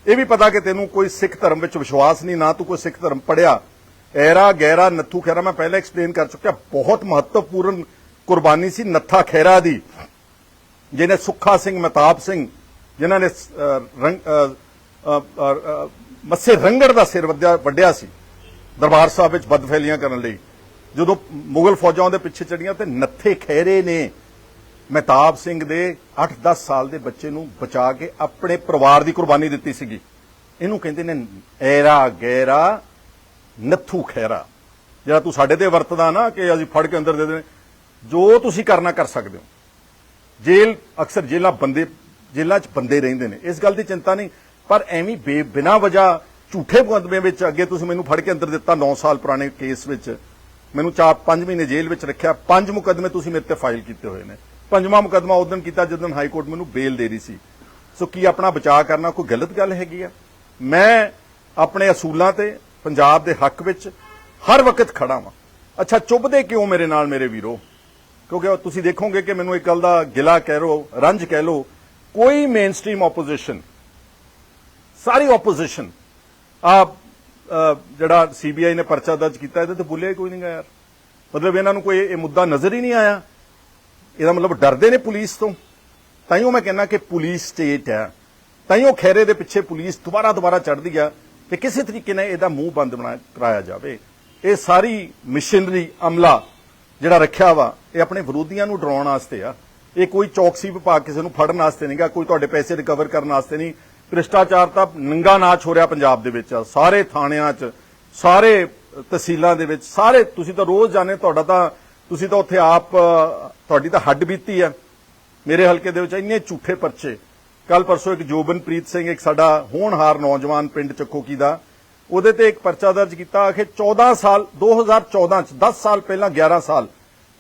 ਇਹ ਵੀ ਪਤਾ ਕਿ ਤੈਨੂੰ ਕੋਈ ਸਿੱਖ ਧਰਮ ਵਿੱਚ ਵਿਸ਼ਵਾਸ ਨਹੀਂ, ਨਾ ਤੂੰ ਕੋਈ ਸਿੱਖ ਧਰਮ ਪੜਿਆ ਐਰਾ ਗੈਰਾ ਨੱਥੂ ਖੈਰਾ ਮੈਂ ਪਹਿਲਾਂ ਐਕਸਪਲੇਨ ਕਰ ਚੁੱਕਿਆ, ਬਹੁਤ ਮਹੱਤਵਪੂਰਨ ਕੁਰਬਾਨੀ ਸੀ ਨੱਥਾ ਖੈਰਾ ਦੀ, ਜਿਹਨੇ ਸੁੱਖਾ ਸਿੰਘ, ਮਹਿਤਾਬ ਸਿੰਘ ਜਿਨ੍ਹਾਂ ਨੇ ਰੰਗ ਮੱਸੇ ਰੰਗੜ ਦਾ ਸਿਰ ਵੱਡਿਆ ਵੱਡਿਆ ਸੀ, ਦਰਬਾਰ ਸਾਹਿਬ ਵਿੱਚ ਬਦਫੈਲੀਆਂ ਕਰਨ ਲਈ। ਜਦੋਂ ਮੁਗਲ ਫੌਜਾਂ ਦੇ ਪਿੱਛੇ ਚੜੀਆਂ ਤੇ ਨੱਥੇ ਖੈਰੇ ਨੇ। ਮਹਿਤਾਬ ਸਿੰਘ ਦੇ 8-10 ਸਾਲ ਦੇ ਬੱਚੇ ਨੂੰ ਬਚਾ ਕੇ ਆਪਣੇ ਪਰਿਵਾਰ ਦੀ ਕੁਰਬਾਨੀ ਦਿੱਤੀ ਸੀਗੀ। ਇਹਨੂੰ ਕਹਿੰਦੇ ਨੇ ਐਰਾ ਗੈਰਾ, ਨੱਥੂ ਖੈਰਾ। ਜਿਹੜਾ ਤੂੰ ਸਾਡੇ ਤੇ ਵਰਤਦਾ ਨਾ ਕਿ ਅਸੀਂ ਫੜ ਕੇ ਅੰਦਰ ਦੇ ਦੇਣੇ, ਜੋ ਤੁਸੀਂ ਕਰਨਾ ਕਰ ਸਕਦੇ ਹੋ। ਜੇਲ੍ਹ ਅਕਸਰ ਜੇਲ੍ਹਾਂ ਬੰਦੇ ਜੇਲ੍ਹਾਂ 'ਚ ਬੰਦੇ ਰਹਿੰਦੇ ਨੇ। ਇਸ ਗੱਲ ਦੀ ਚਿੰਤਾ ਨਹੀਂ, ਪਰ ਐਵੇਂ ਬੇ, ਬਿਨਾ ਵਜ੍ਹਾ ਝੂਠੇ ਮੁਕੱਦਮੇ ਵਿੱਚ ਅੱਗੇ ਤੁਸੀਂ ਮੈਨੂੰ ਫੜ ਕੇ ਅੰਦਰ ਦਿੱਤਾ 9 ਸਾਲ ਪੁਰਾਣੇ ਕੇਸ ਵਿੱਚ। ਮੈਨੂੰ 4-5 ਮਹੀਨੇ ਜੇਲ੍ਹ ਵਿੱਚ ਰੱਖਿਆ। ਪੰਜ ਮੁਕੱਦਮੇ ਤੁਸੀਂ ਮੇਰੇ ਤੇ ਫਾਈਲ ਕੀਤੇ ਹੋਏ ਨੇ। ਪੰਜਵਾਂ ਮੁਕੱਦਮਾ ਉਦੋਂ ਕੀਤਾ ਜਦੋਂ ਹਾਈ ਕੋਰਟ ਮੈਨੂੰ ਬੇਲ ਦੇ ਰਹੀ ਸੀ। ਸੋ ਕੀ ਆਪਣਾ ਬਚਾਅ ਕਰਨਾ ਕੋਈ ਗਲਤ ਗੱਲ ਹੈਗੀ ਆ? ਮੈਂ ਆਪਣੇ ਅਸੂਲਾਂ ਤੇ, ਪੰਜਾਬ ਦੇ ਹੱਕ ਵਿੱਚ ਹਰ ਵਕਤ ਖੜਾ ਵਾਂ। ਅੱਛਾ, ਚੁੱਭਦੇ ਕਿਉਂ ਮੇਰੇ ਨਾਲ ਮੇਰੇ ਵੀਰੋ? ਕਿਉਂਕਿ ਤੁਸੀਂ ਦੇਖੋਗੇ ਕਿ ਮੈਨੂੰ ਇੱਕ ਗੱਲ ਦਾ ਗਿਲਾ ਕਹਿ ਰੋ ਰੰਜ ਕਹਿ ਲੋ ਕੋਈ ਮੇਨ ਸਟ੍ਰੀਮ ਆਪੋਜੀਸ਼ਨ ਸਾਰੀ ਆਪੋਜੀਸ਼ਨ ਆ ਜਿਹੜਾ ਸੀਬੀਆਈ ਨੇ ਪਰਚਾ ਦਰਜ ਕੀਤਾ, ਇਹਦੇ ਤੇ ਬੁੱਲਿਆ ਕੋਈ ਨਹੀਂ ਗਾ ਯਾਰ। ਮਤਲਬ ਇਹਨਾਂ ਨੂੰ ਕੋਈ ਇਹ ਮੁੱਦਾ ਨਜ਼ਰ ਹੀ ਨਹੀਂ ਆਇਆ। ਇਹਦਾ ਮਤਲਬ ਡਰਦੇ ਨੇ ਪੁਲਿਸ ਤੋਂ। ਤਾਂ ਉਹ ਮੈਂ ਕਹਿੰਦਾ ਕਿ ਪੁਲਿਸ ਸਟੇਟ ਹੈ। ਤਾਂ ਹੀ ਉਹ ਖੈਰੇ ਦੇ ਪਿੱਛੇ ਪੁਲਿਸ ਦੁਬਾਰਾ ਦੁਬਾਰਾ ਚੜਦੀ ਆ ਤੇ ਕਿਸੇ ਤਰੀਕੇ ਨਾਲ ਇਹਦਾ ਮੂੰਹ ਬੰਦ ਬਣਾ ਕਰਾਇਆ ਜਾਵੇ। ਇਹ ਸਾਰੀ ਮਿਸ਼ਨਰੀ ਅਮਲਾ ਜਿਹੜਾ ਰੱਖਿਆ ਵਾ, ਇਹ ਆਪਣੇ ਵਿਰੋਧੀਆਂ ਨੂੰ ਡਰਾਉਣ ਵਾਸਤੇ ਆ। ਇਹ ਕੋਈ ਚੌਕਸੀ ਵਿਭਾਗ ਕਿਸੇ ਨੂੰ ਫੜਨ ਵਾਸਤੇ ਨਹੀਂਗਾ, ਕੋਈ ਤੁਹਾਡੇ ਪੈਸੇ ਰਿਕਵਰ ਕਰਨ ਵਾਸਤੇ ਨਹੀਂ। ਭ੍ਰਿਸ਼ਟਾਚਾਰ ਤਾਂ ਨੰਗਾ ਨਾਚ ਹੋ ਰਿਹਾ ਪੰਜਾਬ ਦੇ ਵਿੱਚ ਸਾਰੇ ਥਾਣਿਆਂ 'ਚ, ਸਾਰੇ ਤਹਿਸੀਲਾਂ ਦੇ ਵਿੱਚ, ਸਾਰੇ, ਤੁਸੀਂ ਤਾਂ ਰੋਜ਼ ਜਾਣੇ ਤੁਹਾਡਾ ਤਾਂ ਤੁਸੀਂ ਤਾਂ ਉੱਥੇ ਆਪ ਤੁਹਾਡੀ ਤਾਂ ਹੱਡ ਬੀਤੀ ਆ ਮੇਰੇ ਹਲਕੇ ਦੇ ਵਿੱਚ ਇੰਨੇ ਝੂਠੇ ਪਰਚੇ। ਕੱਲ ਪਰਸੋਂ ਇੱਕ ਜੋਬਨਪ੍ਰੀਤ ਸਿੰਘ, ਇੱਕ ਸਾਡਾ ਹੋਣਹਾਰ ਨੌਜਵਾਨ ਪਿੰਡ ਚੱਕੋਕੀ ਦਾ, ਉਹਦੇ ਤੇ ਇੱਕ ਪਰਚਾ ਦਰਜ ਕੀਤਾ। ਆਖੇ 14 ਸਾਲ 2014 ਚ 10 ਸਾਲ ਪਹਿਲਾਂ 11 ਸਾਲ,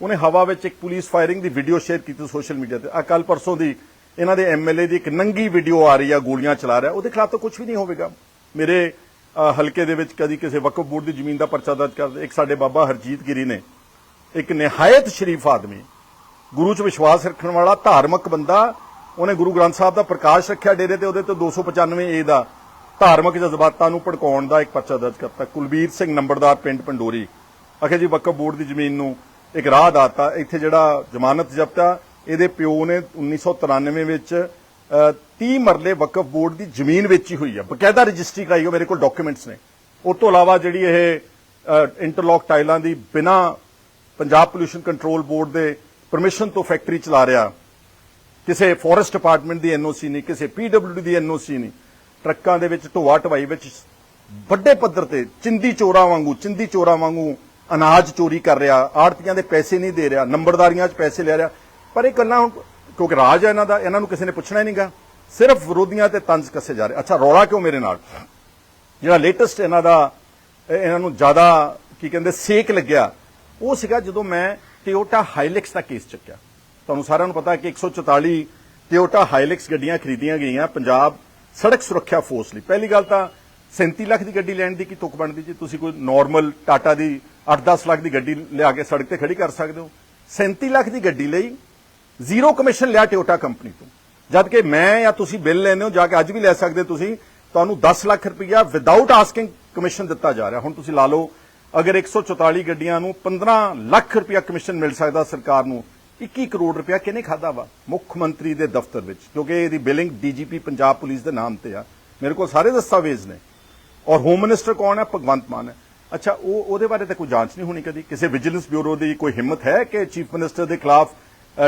ਉਹਨੇ ਹਵਾ ਵਿੱਚ ਇੱਕ ਪੁਲਿਸ ਫਾਇਰਿੰਗ ਦੀ ਵੀਡੀਓ ਸ਼ੇਅਰ ਕੀਤੀ ਸੋਸ਼ਲ ਮੀਡੀਆ ਤੇ। ਆ ਕੱਲ ਪਰਸੋਂ ਦੀ ਇਹਨਾਂ ਦੇ ਐਮਐਲਏ ਦੀ ਇੱਕ ਨੰਗੀ ਵੀਡੀਓ ਆ ਰਹੀ ਆ, ਗੋਲੀਆਂ ਚਲਾ ਰਿਹਾ। ਉਹਦੇ ਖਿਲਾਫ ਤਾਂ ਕੁਝ ਵੀ ਨਹੀਂ ਹੋਵੇਗਾ। ਮੇਰੇ ਹਲਕੇ ਦੇ ਵਿੱਚ ਕਦੀ ਕਿਸੇ ਵਕਫ ਬੋਰਡ ਦੀ ਜ਼ਮੀਨ ਦਾ ਪਰਚਾ ਦਰਜ ਕਰਦੇ। ਇੱਕ ਸਾਡੇ ਬਾਬਾ ਹਰਜੀਤ ਗਿਰੀ ਨੇ ਇੱਕ ਨਿਹਾਇਤ ਸ਼ਰੀਫ ਆਦਮੀ ਗੁਰੂ 'ਚ ਵਿਸ਼ਵਾਸ ਰੱਖਣ ਵਾਲਾ ਧਾਰਮਿਕ ਬੰਦਾ ਉਹਨੇ ਗੁਰੂ ਗ੍ਰੰਥ ਸਾਹਿਬ ਦਾ ਪ੍ਰਕਾਸ਼ ਰੱਖਿਆ ਡੇਰੇ ਤੇ ਉਹਦੇ ਤੇ 295 ਏ ਦਾ ਧਾਰਮਿਕ ਜਜ਼ਬਾਤਾਂ ਨੂੰ ਭੜਕਾਉਣ ਦਾ ਇੱਕ ਪਰਚਾ ਦਰਜ ਕਰਤਾ। ਕੁਲਬੀਰ ਸਿੰਘ ਨੰਬਰਦਾਰ ਪਿੰਡ ਪੰਡੋਰੀ। ਅਖੇ ਜੀ ਵਕਫ ਬੋਰਡ ਦੀ ਜ਼ਮੀਨ ਨੂੰ ਇੱਕ ਰਾਹ ਦਾਤਾ। ਇੱਥੇ ਜਿਹੜਾ ਜ਼ਮਾਨਤ ਜ਼ਬਤ ਆ ਇਹਦੇ ਪਿਓ ਨੇ 1993 ਵਿੱਚ ਅ, 30 ਮਰਲੇ ਵਕਫ ਬੋਰਡ ਦੀ ਜ਼ਮੀਨ ਵੇਚੀ ਹੋਈ ਆ। ਬਕਾਇਦਾ ਰਜਿਸਟਰੀ ਕਰਾਈ ਹੋ ਮੇਰੇ ਕੋਲ ਡਾਕੂਮੈਂਟਸ ਨੇ। ਉਸ ਤੋਂ ਇਲਾਵਾ ਜਿਹੜੀ ਇਹ ਇੰਟਰਲੌਕ ਟਾਈਲਾਂ ਦੀ ਬਿਨਾ ਪੰਜਾਬ ਪੋਲੂਸ਼ਨ ਕੰਟਰੋਲ ਬੋਰਡ ਦੇ ਪਰਮਿਸ਼ਨ ਤੋਂ ਫੈਕਟਰੀ ਚਲਾ ਰਿਹਾ। ਕਿਸੇ ਫੋਰੈਸਟ ਡਿਪਾਰਟਮੈਂਟ ਦੀ ਐਨਓਸੀ ਨਹੀਂ, ਕਿਸੇ ਪੀਡਬਲਯੂਡੀ ਦੀ ਐਨਓਸੀ ਨਹੀਂ। ਟਰੱਕਾਂ ਦੇ ਵਿੱਚ ਢੋਆ ਢਵਾਈ ਵਿੱਚ ਵੱਡੇ ਪੱਧਰ ਤੇ ਚਿੰਦੀ ਚੋਰਾਂ ਵਾਂਗੂ, ਚਿੰਦੀ ਚੋਰਾਂ ਵਾਂਗੂ ਅਨਾਜ ਚੋਰੀ ਕਰ ਰਿਹਾ। ਆੜਤੀਆਂ ਦੇ ਪੈਸੇ ਨਹੀਂ ਦੇ ਰਿਹਾ, ਨੰਬਰਦਾਰੀਆਂ 'ਚ ਪੈਸੇ ਲੈ ਰਿਹਾ। ਪਰ ਇਹ ਗੱਲਾਂ ਹੁਣ, ਕਿਉਂਕਿ ਰਾਜ ਹੈ ਇਹਨਾਂ ਦਾ, ਇਹਨਾਂ ਨੂੰ ਕਿਸੇ ਨੇ ਪੁੱਛਣਾ ਹੀ ਨਹੀਂਗਾ। ਸਿਰਫ ਵਿਰੋਧੀਆਂ ਤੇ ਤੰਜ ਕੱਸੇ ਜਾ ਰਹੇ। ਅੱਛਾ, ਰੌਲਾ ਕਿਉਂ ਮੇਰੇ ਨਾਲ? ਜਿਹੜਾ ਲੇਟੈਸਟ ਇਹਨਾਂ ਦਾ ਇਹਨਾਂ ਨੂੰ ਜ਼ਿਆਦਾ, ਕੀ ਕਹਿੰਦੇ, ਸੇਕ ਲੱਗਿਆ। ਉਹ ਸੀਗਾ ਜਦੋਂ ਮੈਂ ਟਿਓਟਾ ਹਾਈਲੈਕਸ ਦਾ ਕੇਸ ਚੱਕਿਆ। ਤੁਹਾਨੂੰ ਸਾਰਿਆਂ ਨੂੰ ਪਤਾ ਹੈ ਕਿ 144 ਟਿਓਟਾ ਹਾਈਲੈਕਸ ਗੱਡੀਆਂ ਖਰੀਦੀਆਂ ਗਈਆਂ ਪੰਜਾਬ ਸੜਕ ਸੁਰੱਖਿਆ ਫੋਰਸ ਲਈ। ਪਹਿਲੀ ਗੱਲ ਤਾਂ 37 ਲੱਖ ਦੀ ਗੱਡੀ ਲੈਣ ਦੀ ਕੀ ਤੁਕ ਬਣਦੀ ਜੀ? ਤੁਸੀਂ ਕੋਈ ਨਾਰਮਲ ਟਾਟਾ ਦੀ 8-10 ਲੱਖ ਦੀ ਗੱਡੀ ਲਿਆ ਕੇ ਸੜਕ ਤੇ ਖੜੀ ਕਰ ਸਕਦੇ ਹੋ। 37 ਲੱਖ ਦੀ ਗੱਡੀ ਲਈ ਜ਼ੀਰੋ ਕਮਿਸ਼ਨ ਲਿਆ ਟਿਓਟਾ ਕੰਪਨੀ ਤੋਂ। ਜਦ ਕਿ ਮੈਂ ਜਾਂ ਤੁਸੀਂ ਬਿੱਲ ਲੈਂਦੇ ਹੋ, ਜਾ ਕੇ ਅੱਜ ਵੀ ਲੈ ਸਕਦੇ ਹੋ ਤੁਸੀਂ। ਤੁਹਾਨੂੰ 10 ਲੱਖ ਰੁਪਈਆ ਵਿਦਆਊਟ ਆਸਕਿੰਗ ਕਮਿਸ਼ਨ ਦਿੱਤਾ ਜਾ ਰਿਹਾ। ਹੁਣ ਤੁਸੀਂ ਲਾ ਲਓ ਅਗਰ 144 ਗੱਡੀਆਂ ਨੂੰ 15 ਲੱਖ ਰੁਪਇਆ ਕਮਿਸ਼ਨ ਮਿਲ ਸਕਦਾ ਸਰਕਾਰ ਨੂੰ 21 ਕਰੋੜ ਰੁਪਇਆ ਕਿਹਨੇ ਖਾਦਾ ਵਾ? ਮੁੱਖ ਮੰਤਰੀ ਦੇ ਦਫ਼ਤਰ ਵਿੱਚ, ਕਿਉਂਕਿ ਇਹਦੀ ਬਿਲਿੰਗ ਡੀਜੀਪੀ ਪੰਜਾਬ ਪੁਲਿਸ ਦੇ ਨਾਮ ਤੇ ਆ। ਮੇਰੇ ਕੋਲ ਸਾਰੇ ਦਸਤਾਵੇਜ਼ ਨੇ। ਔਰ ਹੋਮ ਮਿਨਿਸਟਰ ਕੌਣ ਹੈ? ਭਗਵੰਤ ਮਾਨ ਹੈ। ਅੱਛਾ, ਉਹ, ਉਹਦੇ ਬਾਰੇ ਤਾਂ ਕੋਈ ਜਾਂਚ ਨਹੀਂ ਹੋਣੀ ਕਦੀ। ਕਿਸੇ ਵਿਜੀਲੈਂਸ ਬਿਊਰੋ ਦੀ ਕੋਈ ਹਿੰਮਤ ਹੈ ਕਿ ਚੀਫ ਮਿਨਿਸਟਰ ਦੇ ਖਿਲਾਫ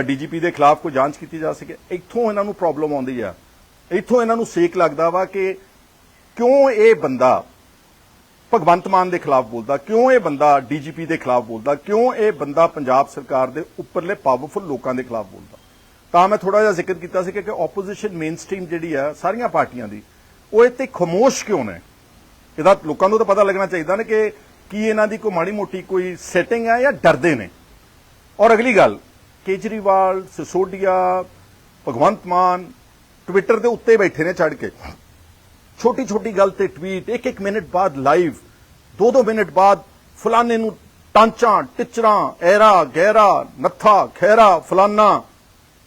ਡੀਜੀਪੀ ਦੇ ਖਿਲਾਫ ਕੋਈ ਜਾਂਚ ਕੀਤੀ ਜਾ ਸਕੇ? ਇੱਥੋਂ ਇਹਨਾਂ ਨੂੰ ਪ੍ਰੋਬਲਮ ਆਉਂਦੀ ਆ। ਇੱਥੋਂ ਇਹਨਾਂ ਨੂੰ ਸੇਕ ਲੱਗਦਾ ਵਾ ਕਿ ਕਿਉਂ ਇਹ ਬੰਦਾ ਭਗਵੰਤ ਮਾਨ ਦੇ ਖਿਲਾਫ ਬੋਲਦਾ, ਕਿਉਂ ਇਹ ਬੰਦਾ ਡੀਜੀਪੀ ਦੇ ਖਿਲਾਫ ਬੋਲਦਾ, ਕਿਉਂ ਇਹ ਬੰਦਾ ਪੰਜਾਬ ਸਰਕਾਰ ਦੇ ਉੱਪਰਲੇ ਪਾਵਰਫੁਲ ਲੋਕਾਂ ਦੇ ਖਿਲਾਫ ਬੋਲਦਾ? ਤਾਂ ਮੈਂ ਥੋੜਾ ਜਿਹਾ ਜ਼ਿਕਰ ਕੀਤਾ ਸੀ ਕਿ ਆਪੋਜੀਸ਼ਨ ਮੇਨਸਟ੍ਰੀਮ ਜਿਹੜੀ ਆ, ਸਾਰੀਆਂ ਪਾਰਟੀਆਂ ਦੀ, ਉਹ ਇੱਥੇ ਖਮੋਸ਼ ਕਿਉਂ ਨੇ? ਇਹਦਾ ਲੋਕਾਂ ਨੂੰ ਤਾਂ ਪਤਾ ਲੱਗਣਾ ਚਾਹੀਦਾ ਨੇ ਕਿ ਕੀ ਇਹਨਾਂ ਦੀ ਕੋਈ ਮਾੜੀ ਮੋਟੀ ਕੋਈ ਸੈਟਿੰਗ ਹੈ ਜਾਂ ਡਰਦੇ ਨੇ। ਔਰ ਅਗਲੀ ਗੱਲ, ਕੇਜਰੀਵਾਲ ਸਿਸੋਡੀਆ ਭਗਵੰਤ ਮਾਨ ਟਵਿੱਟਰ ਦੇ ਉੱਤੇ ਬੈਠੇ ਨੇ ਚੜ ਕੇ। ਛੋਟੀ ਛੋਟੀ ਗੱਲ ਤੇ ਟਵੀਟ ਇੱਕ ਇੱਕ ਮਿੰਟ ਬਾਅਦ ਲਾਈਵ ਦੋ ਦੋ ਮਿੰਟ ਬਾਅਦ ਫਲਾਣੇ ਨੂੰ ਟਾਂਚਾਂ ਟਿਚਰਾਂ ਐਰਾ ਗਹਿਰਾ ਨੱਥਾ ਖੈਰਾ ਫਲਾਨਾ।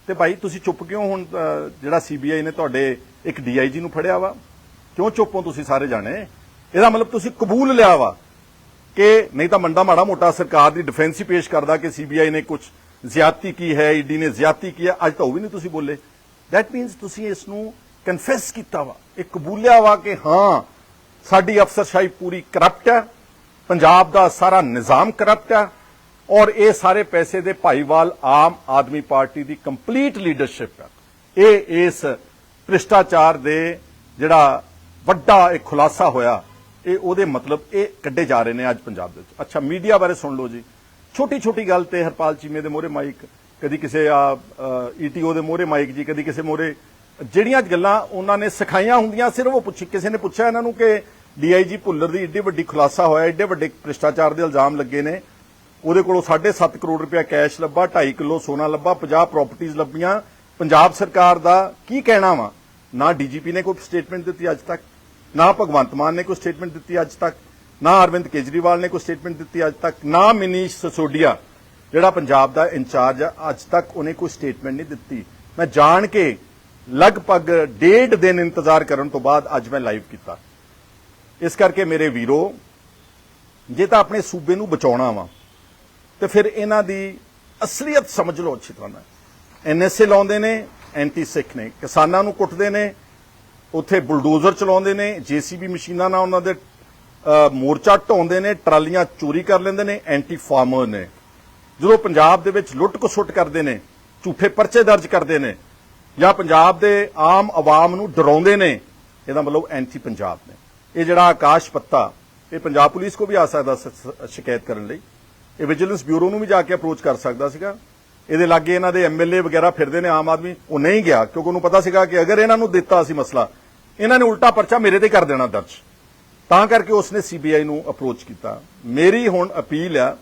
ਤੇ ਭਾਈ ਤੁਸੀਂ ਚੁੱਪ ਕਿਉਂ ਹੁਣ ਅਹ, ਜਿਹੜਾ ਸੀਬੀਆਈ ਨੇ ਤੁਹਾਡੇ ਇੱਕ ਡੀਆਈਜੀ ਨੂੰ ਫੜਿਆ ਵਾ? ਕਿਉਂ ਚੁੱਪ ਹੋ ਤੁਸੀਂ ਸਾਰੇ ਜਾਣੇ? ਇਹਦਾ ਮਤਲਬ ਤੁਸੀਂ ਕਬੂਲ ਲਿਆ ਵਾ ਕਿ ਨਹੀਂ ਤਾਂ ਮੰਡਾ ਮਾੜਾ ਮੋਟਾ ਸਰਕਾਰ ਦੀ ਡਿਫੈਂਸ ਹੀ ਪੇਸ਼ ਕਰਦਾ ਕਿ ਸੀਬੀਆਈ ਨੇ ਕੁਝ ਜ਼ਿਆਦਤੀ ਕੀ ਹੈ ਈਡੀ ਨੇ ਜ਼ਿਆਦਤੀ ਕੀ ਹੈ। ਅੱਜ ਤਾਂ ਉਹ ਵੀ ਨਹੀਂ ਤੁਸੀਂ ਬੋਲੇ। ਦੈਟ ਮੀਨਸ ਤੁਸੀਂ ਇਸ ਨੂੰ ਕਨਫੈਸ ਕੀਤਾ ਵਾ। ਇਹ ਕਬੂਲਿਆ ਵਾ ਕਿ ਹਾਂ, ਸਾਡੀ ਅਫਸਰਸ਼ਾਹੀ ਪੂਰੀ ਕਰਪਟ ਹੈ, ਪੰਜਾਬ ਦਾ ਸਾਰਾ ਨਿਜ਼ਾਮ ਕਰਪਟ ਹੈ, ਔਰ ਇਹ ਸਾਰੇ ਪੈਸੇ ਦੇ ਭਾਈਵਾਲ ਆਮ ਆਦਮੀ ਪਾਰਟੀ ਦੀ ਕੰਪਲੀਟ ਲੀਡਰਸ਼ਿਪ ਹੈ। ਇਹ ਇਸ ਭ੍ਰਿਸ਼ਟਾਚਾਰ ਦੇ ਜਿਹੜਾ ਵੱਡਾ ਇੱਕ ਖੁਲਾਸਾ ਹੋਇਆ, ਇਹ ਉਹਦੇ ਮਤਲਬ ਇਹ ਕੱਢੇ ਜਾ ਰਹੇ ਨੇ ਅੱਜ ਪੰਜਾਬ ਦੇ ਵਿੱਚ। ਅੱਛਾ, ਮੀਡੀਆ ਬਾਰੇ ਸੁਣ ਲਓ ਜੀ। ਛੋਟੀ ਛੋਟੀ ਗੱਲ ਤੇ ਹਰਪਾਲ ਚੀਮੇ ਦੇ ਮੋਹਰੇ ਮਾਈਕ, ਕਦੀ ਕਿਸੇ ਆ ਈਟੀਓ ਦੇ ਮੋਹਰੇ ਮਾਈਕ ਜੀ, ਕਦੀ ਕਿਸੇ ਮੋਹਰੇ ਜਿਹੜੀਆਂ ਗੱਲਾਂ ਉਹਨਾਂ ਨੇ ਸਿਖਾਈਆਂ ਹੁੰਦੀਆਂ, ਸਿਰਫ ਉਹ ਪੁੱਛ ਕਿਸੇ ਨੇ ਪੁੱਛਿਆ ਇਹਨਾਂ ਨੂੰ ਕਿ ਡੀਆਈਜੀ ਭੁੱਲਰ ਦੀ ਏਡੀ ਵੱਡੀ ਖੁਲਾਸਾ ਹੋਇਆ, ਏਡੇ ਵੱਡੇ ਭ੍ਰਿਸ਼ਟਾਚਾਰ ਦੇ ਇਲਜ਼ਾਮ ਲੱਗੇ ਨੇ। ਉਹਦੇ ਕੋਲੋਂ 7.5 ਕਰੋੜ ਰੁਪਇਆ ਕੈਸ਼ ਲੱਭਾ 2.5 ਕਿਲੋ ਸੋਨਾ ਲੱਭਾ 50 ਪ੍ਰਾਪਰਟੀਆਂ ਲੱਭੀਆਂ। ਪੰਜਾਬ ਸਰਕਾਰ ਦਾ ਕੀ ਕਹਿਣਾ ਵਾ? ਨਾ ਡੀਜੀਪੀ ਨੇ ਕੋਈ ਸਟੇਟਮੈਂਟ ਦਿੱਤੀ ਅੱਜ ਤੱਕ, ਨਾ ਭਗਵੰਤ ਮਾਨ ਨੇ ਕੋਈ ਸਟੇਟਮੈਂਟ ਦਿੱਤੀ ਅੱਜ ਤੱਕ, ਨਾ ਅਰਵਿੰਦ ਕੇਜਰੀਵਾਲ ਨੇ ਕੋਈ ਸਟੇਟਮੈਂਟ ਦਿੱਤੀ ਅੱਜ ਤੱਕ, ਨਾ ਮਨੀਸ਼ ਸਸੋਡੀਆ ਜਿਹੜਾ ਪੰਜਾਬ ਦਾ ਇੰਚਾਰਜ ਆ, ਅੱਜ ਤੱਕ ਉਹਨੇ ਕੋਈ ਸਟੇਟਮੈਂਟ ਨਹੀਂ ਦਿੱਤੀ। ਮੈਂ ਜਾਣ ਕੇ ਲਗਭਗ ਡੇਢ ਦਿਨ ਇੰਤਜ਼ਾਰ ਕਰਨ ਤੋਂ ਬਾਅਦ ਅੱਜ ਮੈਂ ਲਾਈਵ ਕੀਤਾ। ਇਸ ਕਰਕੇ ਮੇਰੇ ਵੀਰੋ, ਜੇ ਤਾਂ ਆਪਣੇ ਸੂਬੇ ਨੂੰ ਬਚਾਉਣਾ ਵਾ, ਤੇ ਫਿਰ ਇਹਨਾਂ ਦੀ ਅਸਲੀਅਤ ਸਮਝ ਲਓ ਅੱਛੀ ਤਰ੍ਹਾਂ ਨਾਲ। ਐਨਐਸਏ ਲਾਉਂਦੇ ਨੇ ਐਂਟੀ ਸਿੱਖ ਨੇ। ਕਿਸਾਨਾਂ ਨੂੰ ਕੁੱਟਦੇ ਨੇ, ਉੱਥੇ ਬੁਲਡੋਜ਼ਰ ਚਲਾਉਂਦੇ ਨੇ ਜੀਸੀਬੀ ਮਸ਼ੀਨਾਂ ਨਾਲ ਉਹਨਾਂ ਦੇ ਮੋਰਚਾ ਢਾਉਂਦੇ ਨੇ, ਟਰਾਲੀਆਂ ਚੋਰੀ ਕਰ ਲੈਂਦੇ ਨੇ ਐਂਟੀ ਫਾਰਮਰ ਨੇ। ਜਦੋਂ ਪੰਜਾਬ ਦੇ ਵਿੱਚ ਲੁੱਟ ਖਸੁੱਟ ਕਰਦੇ ਨੇ, ਝੂਠੇ ਪਰਚੇ ਦਰਜ ਕਰਦੇ ਨੇ ਜਾਂ ਪੰਜਾਬ ਦੇ ਆਮ ਆਵਾਮ ਨੂੰ ਡਰਾਉਂਦੇ ਨੇ, ਇਹਦਾ ਮਤਲਬ ਐਂਟੀ ਪੰਜਾਬ ਨੇ। ਇਹ ਜਿਹੜਾ ਆਕਾਸ਼ ਪੱਤਾ, ਇਹ ਪੰਜਾਬ ਪੁਲਿਸ ਕੋ ਵੀ ਆ ਸਕਦਾ ਸ਼ਿਕਾਇਤ ਕਰਨ ਲਈ। ਇਹ ਵਿਜੀਲੈਂਸ ਬਿਊਰੋ ਨੂੰ ਵੀ ਜਾ ਕੇ ਅਪਰੋਚ ਕਰ ਸਕਦਾ ਸੀਗਾ। ਇਹਦੇ ਲਾਗੇ ਇਹਨਾਂ ਦੇ ਐਮਐਲਏ ਵਗੈਰਾ ਫਿਰਦੇ ਨੇ, ਆਮ ਆਦਮੀ, ਉਹ ਨਹੀਂ ਗਿਆ, ਕਿਉਂਕਿ ਉਹਨੂੰ ਪਤਾ ਸੀਗਾ ਕਿ ਅਗਰ ਇਹਨਾਂ ਨੂੰ ਦਿੱਤਾ ਸੀ ਮਸਲਾ, ਇਹਨਾਂ ਨੇ ਉਲਟਾ ਪਰਚਾ ਮੇਰੇ ਤੇ ਕਰ ਦੇਣਾ ਦਰਜ। ਤਾਂ ਕਰਕੇ ਉਸਨੇ ਸੀਬੀਆਈ ਨੂੰ ਅਪਰੋਚ ਕੀਤਾ। ਮੇਰੀ ਹੁਣ ਅਪੀਲ ਆ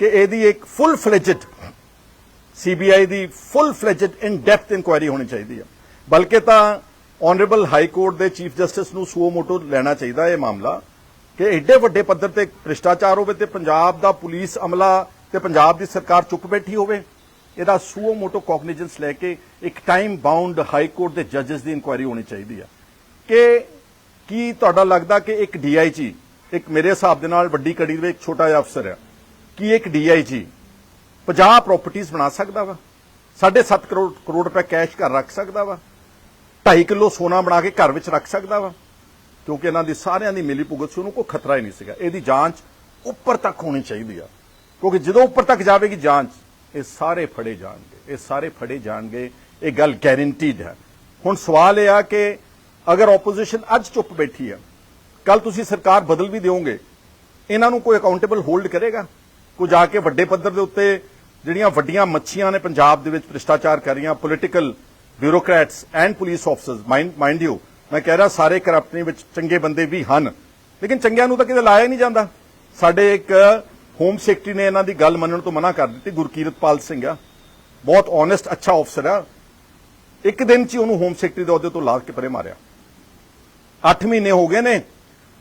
ਕਿ ਇਹਦੀ ਇੱਕ full fledged CBI the full fledged in depth inquiry ਹੋਣੀ ਚਾਹੀਦੀ ਹੈ। ਬਲਕਿ ਤਾਂ ਆਨਰੇਬਲ ਹਾਈ ਕੋਰਟ ਦੇ ਚੀਫ ਜਸਟਿਸ ਨੂੰ ਸੂਓ ਮੋਟੋ ਲੈਣਾ ਚਾਹੀਦਾ ਇਹ ਮਾਮਲਾ, ਕਿ ਐਡੇ ਵੱਡੇ ਪੱਧਰ ਤੇ ਭ੍ਰਿਸ਼ਟਾਚਾਰ ਹੋਵੇ ਤੇ ਪੰਜਾਬ ਦਾ ਪੁਲਿਸ ਅਮਲਾ ਤੇ ਪੰਜਾਬ ਦੀ ਸਰਕਾਰ ਚੁੱਪ ਬੈਠੀ ਹੋਵੇ, ਇਹਦਾ ਸੂਓ ਮੋਟੋ ਕੌਗਨੀਜੈਂਸ ਲੈ ਕੇ ਇੱਕ ਟਾਈਮ ਬਾਉਂਡ ਹਾਈ ਕੋਰਟ ਦੇ ਜੱਜਸ ਦੀ ਇਨਕੁਆਇਰੀ ਹੋਣੀ ਚਾਹੀਦੀ ਹੈ। ਕਿ ਕੀ ਤੁਹਾਡਾ ਲੱਗਦਾ ਕਿ ਇੱਕ ਡੀਆਈਜੀ ਇੱਕ ਮੇਰੇ ਹਿਸਾਬ ਦੇ ਨਾਲ ਵੱਡੀ ਕੜੀ ਦੇ ਇੱਕ ਛੋਟਾ ਜਿਹਾ ਅਫਸਰ ਹੈ, ਕੀ ਇੱਕ ਡੀਆਈਜੀ 50 ਪ੍ਰਾਪਰਟੀਆਂ ਬਣਾ ਸਕਦਾ ਵਾ। 7.5 ਕਰੋੜ ਕਰੋੜ ਰੁਪਏ ਕੈਸ਼ ਘਰ ਰੱਖ ਸਕਦਾ ਵਾ। 2.5 ਕਿਲੋ ਸੋਨਾ ਬਣਾ ਕੇ ਘਰ ਵਿੱਚ ਰੱਖ ਸਕਦਾ ਵਾ। ਕਿਉਂਕਿ ਇਹਨਾਂ ਦੀ ਸਾਰਿਆਂ ਦੀ ਮਿਲੀ ਭੁਗਤ ਸੀ, ਉਹਨੂੰ ਕੋਈ ਖਤਰਾ ਹੀ ਨਹੀਂ ਸੀਗਾ। ਇਹਦੀ ਜਾਂਚ ਉੱਪਰ ਤੱਕ ਹੋਣੀ ਚਾਹੀਦੀ ਆ। ਕਿਉਂਕਿ ਜਦੋਂ ਉੱਪਰ ਤੱਕ ਜਾਵੇਗੀ ਜਾਂਚ, ਇਹ ਸਾਰੇ ਫੜੇ ਜਾਣਗੇ। ਇਹ ਸਾਰੇ ਫੜੇ ਜਾਣਗੇ। ਇਹ ਗੱਲ ਗਾਰੰਟੀਡ ਹੈ। ਹੁਣ ਸਵਾਲ ਇਹ ਆ ਕਿ ਅਗਰ ਆਪੋਜੀਸ਼ਨ ਅੱਜ ਚੁੱਪ ਬੈਠੀ ਆ ਕੱਲ ਤੁਸੀਂ ਸਰਕਾਰ ਬਦਲ ਵੀ ਦਿਓਗੇ, ਇਹਨਾਂ ਨੂੰ ਕੋਈ ਅਕਾਊਂਟੇਬਲ ਹੋਲਡ ਕਰੇਗਾ? ਕੋਈ ਜਾ ਕੇ ਵੱਡੇ ਪੱਧਰ ਦੇ ਉੱਤੇ ਜਿਹੜੀਆਂ ਵੱਡੀਆਂ ਮੱਛੀਆਂ ਨੇ ਪੰਜਾਬ ਦੇ ਵਿੱਚ ਭ੍ਰਿਸ਼ਟਾਚਾਰ ਕਰ ਰਹੀਆਂ political bureaucrats and police officers mind you ਮੈਂ ਕਹਿ ਰਿਹਾ ਸਾਰੇ ਕਰਪਟ ਵਿੱਚ ਚੰਗੇ ਬੰਦੇ ਵੀ ਹਨ, ਲੇਕਿਨ ਚੰਗਿਆਂ ਨੂੰ ਤਾਂ ਕਿਤੇ ਲਾਇਆ ਹੀ ਨਹੀਂ ਜਾਂਦਾ। ਸਾਡੇ ਇੱਕ ਹੋਮ ਸੈਕਟਰੀ ਨੇ ਇਹਨਾਂ ਦੀ ਗੱਲ ਮੰਨਣ ਤੋਂ ਮਨਾ ਕਰ ਦਿੱਤੀ, ਗੁਰਕੀਰਤਪਾਲ ਸਿੰਘ ਆ। ਬਹੁਤ ਓਨੈਸਟ ਅੱਛਾ ਅਫਸਰ ਆ। ਇੱਕ ਦਿਨ 'ਚ ਹੀ ਉਹਨੂੰ ਹੋਮ ਸੈਕਟਰੀ ਦੇ ਅਹੁਦੇ ਤੋਂ ਲਾ ਕੇ ਪਰੇ ਮਾਰਿਆ। 8 ਮਹੀਨੇ ਹੋ ਗਏ ਨੇ,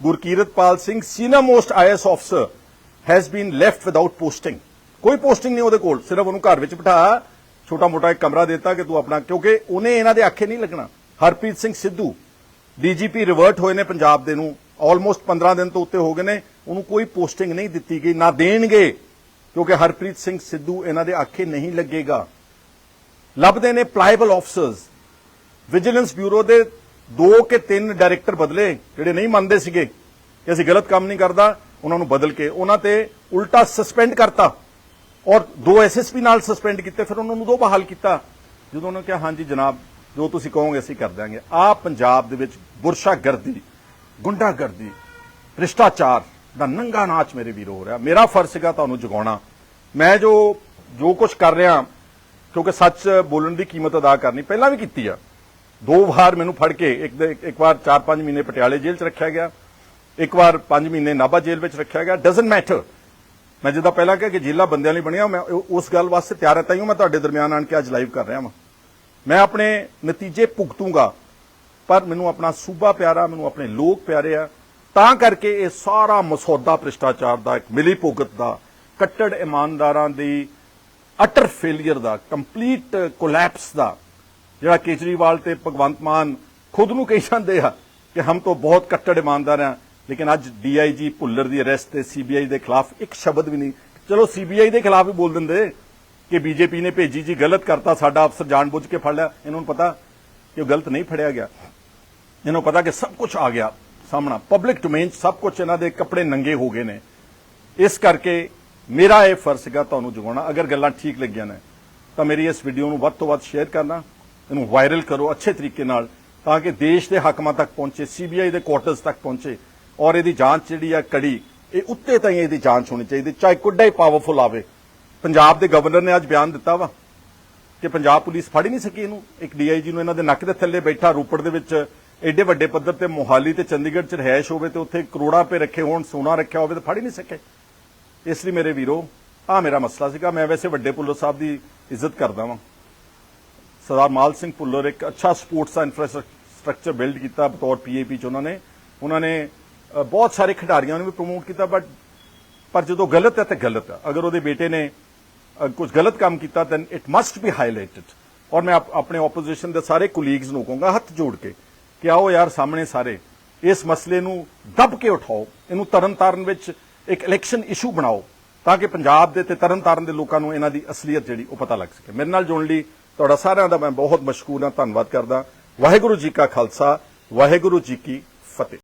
Gurkiratpal Singh senior most IAS ਅਫਸਰ has been left without posting ਕੋਈ ਪੋਸਟਿੰਗ ਨਹੀਂ ਉਹਦੇ ਕੋਲ, ਸਿਰਫ ਉਹਨੂੰ ਘਰ ਵਿੱਚ ਬਿਠਾ, ਛੋਟਾ ਮੋਟਾ ਇੱਕ ਕਮਰਾ ਦਿੱਤਾ ਕਿ ਤੂੰ ਆਪਣਾ, ਕਿਉਂਕਿ ਉਹਨੇ ਇਹਨਾਂ ਦੇ ਆਖੇ ਨਹੀਂ ਲੱਗਣਾ। ਹਰਪ੍ਰੀਤ ਸਿੰਘ ਸਿੱਧੂ, ਡੀਜੀਪੀ ਰਿਵਰਟ ਹੋਏ ਨੇ ਪੰਜਾਬ ਦੇ ਨੂੰ ਆਲਮੋਸਟ 15 ਦਿਨ ਤੋਂ ਉੱਤੇ ਹੋ ਗਏ ਨੇ, ਉਹਨੂੰ ਕੋਈ ਪੋਸਟਿੰਗ ਨਹੀਂ ਦਿੱਤੀ ਗਈ, ਨਾ ਦੇਣਗੇ, ਕਿਉਂਕਿ ਹਰਪ੍ਰੀਤ ਸਿੰਘ ਸਿੱਧੂ ਇਹਨਾਂ ਦੇ ਆਖੇ ਨਹੀਂ ਲੱਗੇਗਾ। ਲੱਭਦੇ ਨੇ ਪਲਾਈਬਲ ਆਫਸਰਸ ਵਿਜੀਲੈਂਸ ਬਿਊਰੋ ਦੇ ਦੋ ਕੇ ਤਿੰਨ ਡਾਇਰੈਕਟਰ ਬਦਲੇ, ਜਿਹੜੇ ਨਹੀਂ ਮੰਨਦੇ ਸੀਗੇ ਕਿ ਅਸੀਂ ਗਲਤ ਕੰਮ ਨਹੀਂ ਕਰਦਾ, ਉਹਨਾਂ ਨੂੰ ਬਦਲ ਕੇ, ਉਹਨਾਂ ਤੇ ਉਲਟਾ ਸਸਪੈਂਡ ਕਰਤਾ। ਔਰ ਦੋ ਐਸਐਸਪੀ ਨਾਲ ਸਸਪੈਂਡ ਕੀਤੇ, ਫਿਰ ਉਹਨਾਂ ਨੂੰ ਦੋ ਬਹਾਲ ਕੀਤਾ। ਜਦੋਂ ਉਹਨਾਂ ਨੇ ਕਿਹਾ, ਹਾਂਜੀ ਜਨਾਬ, ਜੋ ਤੁਸੀਂ ਕਹੋਗੇ ਅਸੀਂ ਕਰ ਦਾਂਗੇ ਆ ਪੰਜਾਬ ਦੇ ਵਿੱਚ ਗੁਰਸ਼ਾਗਰਦੀ ਗੁੰਡਾਗਰਦੀ, ਭ੍ਰਿਸ਼ਟਾਚਾਰ ਦਾ ਨੰਗਾ ਨਾਚ ਮੇਰੇ ਵੀਰੋ ਹੋ ਰਿਹਾ। ਮੇਰਾ ਫਰਜ਼ ਸੀਗਾ ਤੁਹਾਨੂੰ ਜਗਾਉਣਾ। ਮੈਂ ਜੋ ਜੋ ਕੁਝ ਕਰ ਰਿਹਾ, ਕਿਉਂਕਿ ਸੱਚ ਬੋਲਣ ਦੀ ਕੀਮਤ ਅਦਾ ਕਰਨੀ ਪਹਿਲਾਂ ਵੀ ਕੀਤੀ ਆ। ਦੋ ਵਾਰ ਮੈਨੂੰ ਫੜ ਕੇ ਇੱਕ ਦੇ- ਇੱਕ ਵਾਰ 4-5 ਮਹੀਨੇ ਪਟਿਆਲੇ ਜੇਲ੍ਹ 'ਚ ਰੱਖਿਆ ਗਿਆ। ਇੱਕ ਵਾਰ 5 ਮਹੀਨੇ ਨਾਭਾ ਜੇਲ੍ਹ ਵਿੱਚ ਰੱਖਿਆ ਗਿਆ। ਡਸਨਟ ਮੈਟਰ ਮੈਂ ਜਿੱਦਾਂ ਪਹਿਲਾਂ ਕਿਹਾ ਕਿ ਜੇਲ੍ਹਾਂ ਬੰਦਿਆਂ ਲਈ ਬਣਿਆ, ਮੈਂ ਉਸ ਗੱਲ ਵਾਸਤੇ ਤਿਆਰ ਹਾਂ ਤਾਈਓ ਮੈਂ ਤੁਹਾਡੇ ਦਰਮਿਆਨ ਆਣ ਕੇ ਅੱਜ ਲਾਈਵ ਕਰ ਰਿਹਾ ਹਾਂ ਮੈਂ ਆਪਣੇ ਨਤੀਜੇ ਭੁਗਤੂੰਗਾ, ਪਰ ਮੈਨੂੰ ਆਪਣਾ ਸੂਬਾ ਪਿਆਰਾ, ਮੈਨੂੰ ਆਪਣੇ ਲੋਕ ਪਿਆਰੇ ਆ। ਤਾਂ ਕਰਕੇ ਇਹ ਸਾਰਾ ਮਸੌਦਾ ਭ੍ਰਿਸ਼ਟਾਚਾਰ ਦਾ, ਇੱਕ ਮਿਲੀ ਭੁਗਤ ਦਾ, ਕੱਟੜ ਇਮਾਨਦਾਰਾਂ ਦੀ ਅਟਰ ਫੇਲਿਅਰ ਦਾ ਕੰਪਲੀਟ ਕੋਲੈਪਸ ਦਾ, ਜਿਹੜਾ ਕੇਜਰੀਵਾਲ ਤੇ ਭਗਵੰਤ ਮਾਨ ਖੁਦ ਨੂੰ ਕਹੀ ਜਾਂਦੇ ਆ ਕਿ ਹਮ ਤੋਂ ਬਹੁਤ ਕੱਟੜ ਇਮਾਨਦਾਰ ਆ ਲੇਕਿਨ ਅੱਜ ਡੀਆਈਜੀ ਭੁੱਲਰ ਦੀ ਅਰੈਸਟ ਤੇ ਸੀਬੀਆਈ ਦੇ ਖਿਲਾਫ ਇੱਕ ਸ਼ਬਦ ਵੀ ਨਹੀਂ। ਚਲੋ ਸੀਬੀਆਈ ਦੇ ਖਿਲਾਫ ਵੀ ਬੋਲ ਦਿੰਦੇ ਕਿ ਬੀਜੇਪੀ ਨੇ ਭੇਜੀ ਜੀ, ਗਲਤ ਕਰਤਾ, ਸਾਡਾ ਅਫਸਰ ਜਾਣਬੁੱਝ ਕੇ ਫੜ ਲਿਆ। ਇਹਨਾਂ ਨੂੰ ਪਤਾ ਕਿ ਉਹ ਗਲਤ ਨਹੀਂ ਫੜਿਆ ਗਿਆ। ਇਹਨਾਂ ਨੂੰ ਪਤਾ ਕਿ ਸਭ ਕੁਝ ਆ ਗਿਆ ਸਾਹਮਣਾ। ਪਬਲਿਕ ਡੋਮੇਨ 'ਚ ਸਭ ਕੁਝ ਇਹਨਾਂ ਦੇ ਕੱਪੜੇ ਨੰਗੇ ਹੋ ਗਏ ਨੇ। ਇਸ ਕਰਕੇ ਮੇਰਾ ਇਹ ਫਰਜ਼ ਸੀਗਾ ਤੁਹਾਨੂੰ ਜਗਾਉਣਾ। ਅਗਰ ਗੱਲਾਂ ਠੀਕ ਲੱਗੀਆਂ ਨੇ, ਤਾਂ ਮੇਰੀ ਇਸ ਵੀਡੀਓ ਨੂੰ ਵੱਧ ਤੋਂ ਵੱਧ ਸ਼ੇਅਰ ਕਰਨਾ। ਇਹਨੂੰ ਵਾਇਰਲ ਕਰੋ ਅੱਛੇ ਤਰੀਕੇ ਨਾਲ, ਤਾਂ ਕਿ ਦੇਸ਼ ਦੇ ਹਕਮਾਂ ਤੱਕ ਪਹੁੰਚੇ ਸੀਬੀਆਈ ਦੇ ਕੁਆਰਟਰਸ ਤੱਕ ਪਹੁੰਚੇ। ਔਰ ਇਹਦੀ ਜਾਂਚ ਜਿਹੜੀ ਆ ਕੜੀ, ਇਹ ਉੱਤੇ ਤਾਈਂ ਇਹਦੀ ਜਾਂਚ ਹੋਣੀ ਚਾਹੀਦੀ, ਚਾਹੇ ਕੁੱਡਾ ਹੀ ਪਾਵਰਫੁਲ ਆਵੇ। ਪੰਜਾਬ ਦੇ ਗਵਰਨਰ ਨੇ ਅੱਜ ਬਿਆਨ ਦਿੱਤਾ ਵਾ ਕਿ ਪੰਜਾਬ ਪੁਲਿਸ ਫੜ ਹੀ ਨਹੀਂ ਸਕੀ ਇਹਨੂੰ। ਇੱਕ ਡੀਆਈਜੀ ਨੂੰ ਇਹਨਾਂ ਦੇ ਨੱਕ ਦੇ ਥੱਲੇ ਬੈਠਾ ਰੂਪੜ ਦੇ ਵਿੱਚ ਐਡੇ ਵੱਡੇ ਪੱਧਰ ਤੇ ਮੋਹਾਲੀ ਤੇ ਚੰਡੀਗੜ੍ਹ 'ਚ ਰਹਿائش ਹੋਵੇ ਤੇ ਉੱਥੇ ਕਰੋੜਾਂ ਪੇ ਰੱਖੇ ਹੋਣ, ਸੋਨਾ ਰੱਖਿਆ ਹੋਵੇ ਤੇ ਫੜ ਹੀ ਨਹੀਂ ਸਕੇ। ਇਸ ਲਈ ਮੇਰੇ ਵੀਰੋ ਆ ਮੇਰਾ ਮਸਲਾ ਸੀਗਾ। ਮੈਂ ਵੈਸੇ ਵੱਡੇ ਪੁੱਲਰ ਸਾਹਿਬ ਦੀ ਇੱਜ਼ਤ ਕਰਦਾ ਵਾਂ। ਸਰਦਾਰ ਮਾਲ ਸਿੰਘ ਪੁੱਲਰ ਇੱਕ ਅੱਛਾ ਸਪੋਰਟਸ ਦਾ ਇਨਫਰਾਸਟ੍ਰਕਚਰ ਬਿਲਡ ਕੀਤਾ ਬਤੌਰ ਪੀਏਪੀ ਚ ਉਹਨਾਂ ਨੇ। ਉਹਨਾਂ ਨੇ ਬਹੁਤ ਸਾਰੇ ਖਿਡਾਰੀਆਂ ਨੂੰ ਵੀ ਪ੍ਰਮੋਟ ਕੀਤਾ ਬਟ ਪਰ ਜਦੋਂ ਗਲਤ ਹੈ ਤਾਂ ਗਲਤ ਹੈ। ਅਗਰ ਉਹਦੇ ਬੇਟੇ ਨੇ ਅ, ਕੁਝ ਗਲਤ ਕੰਮ ਕੀਤਾ then it must be highlighted ਔਰ ਮੈਂ ਆਪਣੇ ਆਪੋਜੀਸ਼ਨ ਦੇ ਸਾਰੇ ਕੁਲੀਗਸ ਨੂੰ ਕਹੂੰਗਾ ਹੱਥ ਜੋੜ ਕੇ ਕਿ ਆਓ ਯਾਰ ਸਾਹਮਣੇ ਸਾਰੇ ਇਸ ਮਸਲੇ ਨੂੰ ਦੱਬ ਕੇ ਉਠਾਓ। ਇਹਨੂੰ ਤਰਨਤਾਰਨ ਵਿੱਚ ਇੱਕ ਇਲੈਕਸ਼ਨ ਇਸ਼ੂ ਬਣਾਓ ਤਾਂ ਕਿ ਪੰਜਾਬ ਦੇ ਤੇ ਤਰਨਤਾਰਨ ਦੇ ਲੋਕਾਂ ਨੂੰ ਇਹਨਾਂ ਦੀ ਅਸਲੀਅਤ ਜਿਹੜੀ ਉਹ ਪਤਾ ਲੱਗ ਸਕੇ। ਮੇਰੇ ਨਾਲ ਜੁੜਨ ਲਈ ਤੁਹਾਡਾ ਸਾਰਿਆਂ ਦਾ ਮੈਂ ਬਹੁਤ ਮਸ਼ਕੂਰ ਹਾਂ ਧੰਨਵਾਦ ਕਰਦਾ। ਵਾਹਿਗੁਰੂ ਜੀ ਕਾ ਖਾਲਸਾ ਵਾਹਿਗੁਰੂ ਜੀ ਕੀ ਫਤਿਹ।